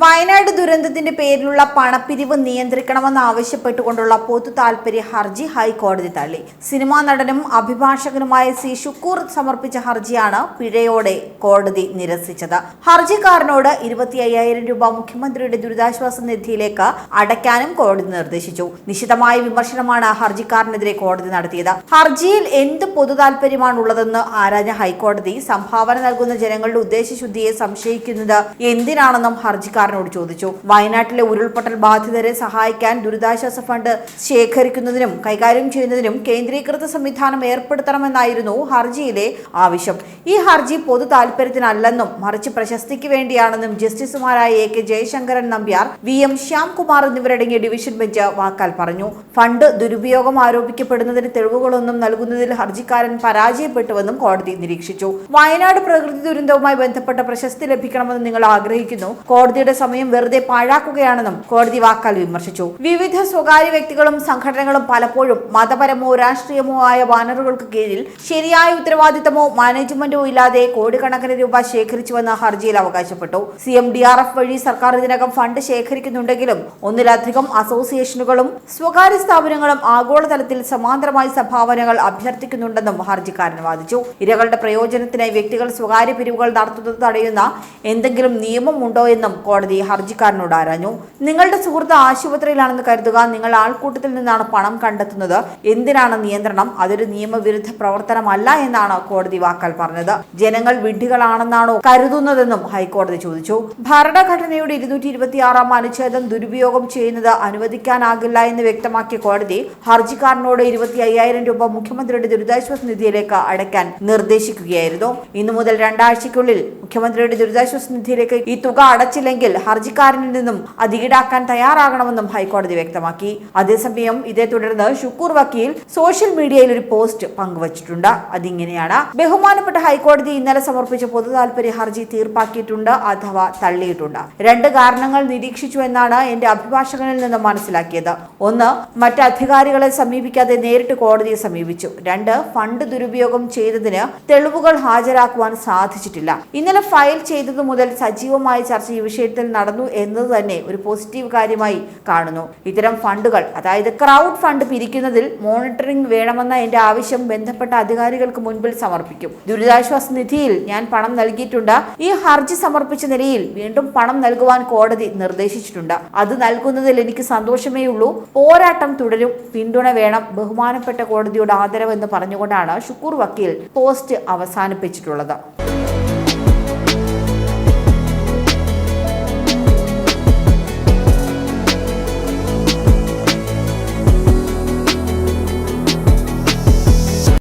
വയനാട് ദുരന്തത്തിന്റെ പേരിലുള്ള പണപ്പിരിവ് നിയന്ത്രിക്കണമെന്ന് ആവശ്യപ്പെട്ടുകൊണ്ടുള്ള പൊതു താൽപര്യ ഹർജി ഹൈക്കോടതി തള്ളി. സിനിമാ നടനും അഭിഭാഷകനുമായ സി ഷുക്കൂർ സമർപ്പിച്ച ഹർജിയാണ് പിഴയോടെ കോടതി നിരസിച്ചത്. ഹർജിക്കാരനോട് ഇരുപത്തി അയ്യായിരം രൂപ മുഖ്യമന്ത്രിയുടെ ദുരിതാശ്വാസ നിധിയിലേക്ക് അടയ്ക്കാനും കോടതി നിർദ്ദേശിച്ചു. നിശിതമായ വിമർശനമാണ് ഹർജിക്കാരനെതിരെ കോടതി നടത്തിയത്. ഹർജിയിൽ എന്ത് പൊതു താൽപര്യമാണുള്ളതെന്ന് ആരാഞ്ഞ ഹൈക്കോടതി സംഭാവന നൽകുന്ന ജനങ്ങളുടെ ഉദ്ദേശശുദ്ധിയെ സംശയിക്കുന്നത് എന്തിനാണെന്നും ഹർജിക്കാരനോട് ചോദിച്ചു. വയനാട്ടിലെ ഉരുൾപൊട്ടൽ ബാധിതരെ സഹായിക്കാൻ ദുരിതാശ്വാസ ഫണ്ട് ശേഖരിക്കുന്നതിനും കൈകാര്യം ചെയ്യുന്നതിനും കേന്ദ്രീകൃത സംവിധാനം ഏർപ്പെടുത്തണമെന്നായിരുന്നു ഹർജിയിലെ ആവശ്യം. ഈ ഹർജി പൊതു താൽപര്യത്തിനല്ലെന്നും മറിച്ച് പ്രശസ്തിക്ക് വേണ്ടിയാണെന്നും ജസ്റ്റിസുമാരായ A K Jayasankaran Nambiar V M Shyamkumar എന്നിവരടങ്ങിയ ഡിവിഷൻ ബെഞ്ച് വാക്കാൽ പറഞ്ഞു. ഫണ്ട് ദുരുപയോഗം ആരോപിക്കപ്പെടുന്നതിന് തെളിവുകളൊന്നും നൽകുന്നതിൽ ഹർജിക്കാരൻ പരാജയപ്പെട്ടുവെന്നും കോടതി നിരീക്ഷിച്ചു. വയനാട് പ്രകൃതി ദുരന്തവുമായി ബന്ധപ്പെട്ട പ്രശസ്തി ലഭിക്കണമെന്ന് നിങ്ങൾ ആഗ്രഹിക്കുന്നു. കോടതിയുടെ സമയം വെറുതെ പാഴാക്കുകയാണെന്നും കോടതി വാക്കാൽ വിമർശിച്ചു. വിവിധ സ്വകാര്യ വ്യക്തികളും സംഘടനകളും പലപ്പോഴും മതപരമോ രാഷ്ട്രീയമോ ആയ ബാനറുകൾക്ക് കീഴിൽ ശരിയായ ഉത്തരവാദിത്തമോ മാനേജ്മെന്റോ ഇല്ലാതെ കോടിക്കണക്കിന് രൂപ ശേഖരിച്ചുവെന്ന് ഹർജിയിൽ അവകാശപ്പെട്ടു. C M D R F വഴി സർക്കാർ ഇതിനകം ഫണ്ട് ശേഖരിക്കുന്നുണ്ടെങ്കിലും ഒന്നിലധികം അസോസിയേഷനുകളും സ്വകാര്യ സ്ഥാപനങ്ങളും ആഗോളതലത്തിൽ സമാന്തരമായി സംഭാവനകൾ അഭ്യർത്ഥിക്കുന്നുണ്ടെന്നും ഹർജിക്കാരൻ വാദിച്ചു. ഇരകളുടെ പ്രയോജനത്തിനായി വ്യക്തികൾ സ്വകാര്യ പിരിവുകൾ നടത്തുന്നത് തടയുന്ന എന്തെങ്കിലും നിയമമുണ്ടോ എന്നും കോടതി ഹർജിക്കാരനോട് ആരാഞ്ഞു? നിങ്ങളുടെ സുഹൃത്ത് ആശുപത്രിയിലാണെന്ന് കരുതുക നിങ്ങൾ ആൾക്കൂട്ടത്തിൽ നിന്നാണ് പണം കണ്ടെത്തുന്നത്. എന്തിനാണ് നിയന്ത്രണം? അതൊരു നിയമവിരുദ്ധ പ്രവർത്തനമല്ല എന്നാണ് കോടതി വാക്കാൽ പറഞ്ഞത്. ജനങ്ങൾ വിഡ്ഢികളാണെന്നാണോ കരുതുന്നതെന്നും ഹൈക്കോടതി ചോദിച്ചു. ഭരണഘടനയുടെ ഇരുന്നൂറ്റി ഇരുപത്തിയാറാം അനുച്ഛേദം ദുരുപയോഗം ചെയ്യുന്നത് അനുവദിക്കാനാകില്ല എന്ന് വ്യക്തമാക്കിയ കോടതി ഹർജിക്കാരനോട് ഇരുപത്തി അയ്യായിരം രൂപ മുഖ്യമന്ത്രിയുടെ ദുരിതാശ്വാസ നിധിയിലേക്ക് അടയ്ക്കാൻ നിർദ്ദേശിക്കുകയായിരുന്നു. ഇന്നു മുതൽ രണ്ടാഴ്ചയ്ക്കുള്ളിൽ മുഖ്യമന്ത്രിയുടെ ദുരിതാശ്വാസ നിധിയിലേക്ക് ഈ തുക അടച്ചില്ലെങ്കിൽ ഹർജിക്കാരനിൽ നിന്നും അത് ഈടാക്കാൻ തയ്യാറാകണമെന്നും ഹൈക്കോടതി വ്യക്തമാക്കി. അതേസമയം ഇതേ തുടർന്ന് ഷുക്കൂർ വക്കീൽ സോഷ്യൽ മീഡിയയിൽ ഒരു പോസ്റ്റ് പങ്കുവച്ചിട്ടുണ്ട്. അതിങ്ങനെയാണ് ബഹുമാനപ്പെട്ട ഹൈക്കോടതി ഇന്നലെ സമർപ്പിച്ച പൊതു താൽപര്യ ഹർജി തീർപ്പാക്കിയിട്ടുണ്ട് അഥവാ തള്ളിയിട്ടുണ്ട്. രണ്ട് കാരണങ്ങൾ നിരീക്ഷിച്ചു എന്നാണ് എന്റെ അഭിഭാഷകനിൽ നിന്ന് മനസ്സിലാക്കിയത്. ഒന്ന് മറ്റ് അധികാരികളെ സമീപിക്കാതെ നേരിട്ട് കോടതിയെ സമീപിച്ചു. രണ്ട് ഫണ്ട് ദുരുപയോഗം ചെയ്തതിന് തെളിവുകൾ ഹാജരാക്കുവാൻ സാധിച്ചിട്ടില്ല. ഇന്നലെ ഫയൽ ചെയ്തതു മുതൽ സജീവമായ ചർച്ച ഈ വിഷയത്തിൽ നടന്നു എന്നത് തന്നെ ഒരു പോസിറ്റീവ് കാര്യമായി കാണുന്നു. ഇത്തരം ഫണ്ടുകൾ അതായത് ക്രൗഡ് ഫണ്ട് പിരിക്കുന്നതിൽ മോണിറ്ററിംഗ് വേണമെന്ന എന്റെ ആവശ്യം ബന്ധപ്പെട്ട അധികാരികൾക്ക് മുൻപിൽ സമർപ്പിക്കും. ദുരിതാശ്വാസ നിധിയിൽ ഞാൻ പണം നൽകിയിട്ടുണ്ട്. ഈ ഹർജി സമർപ്പിച്ച നിലയിൽ വീണ്ടും പണം നൽകുവാൻ കോടതി നിർദ്ദേശിച്ചിട്ടുണ്ട്. അത് നൽകുന്നതിൽ എനിക്ക് സന്തോഷമേ ഉള്ളൂ. പോരാട്ടം തുടരും. പിന്തുണ വേണം. ബഹുമാനപ്പെട്ട കോടതിയുടെ ആദരവ് എന്ന് പറഞ്ഞുകൊണ്ടാണ് ഷുക്കൂർ വക്കീൽ പോസ്റ്റ് അവസാനിപ്പിച്ചിട്ടുള്ളത്.